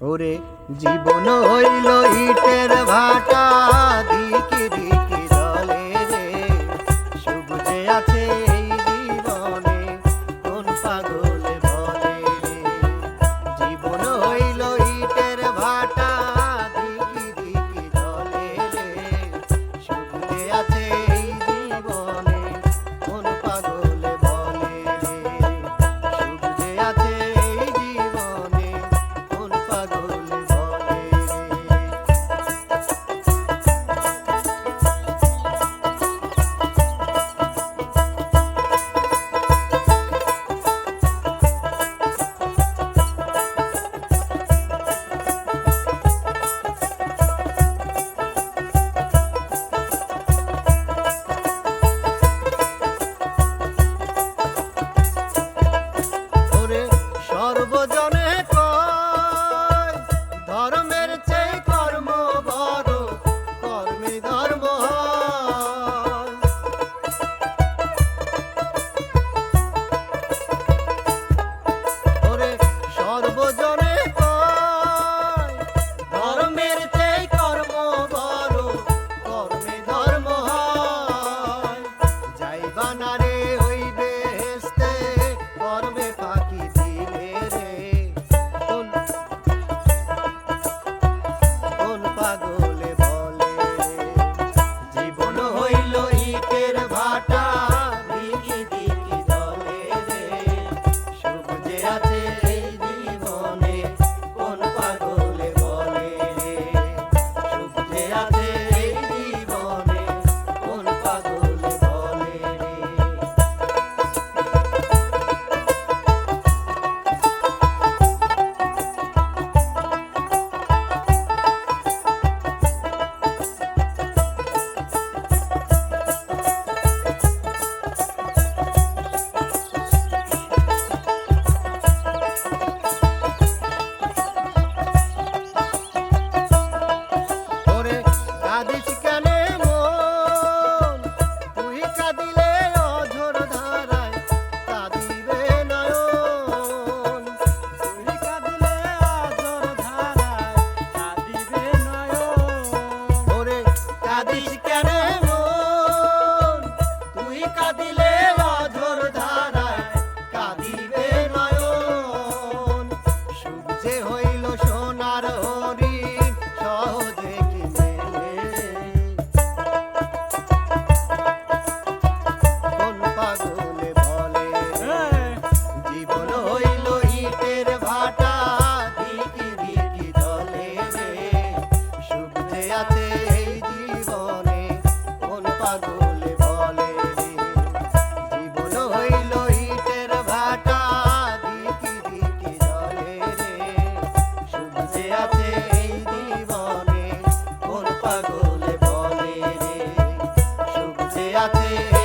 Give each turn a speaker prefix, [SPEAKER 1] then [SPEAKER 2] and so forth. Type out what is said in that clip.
[SPEAKER 1] ওরে জীবন হইল ইটের ভাটা don't know কাঁদিস কেনে quédate.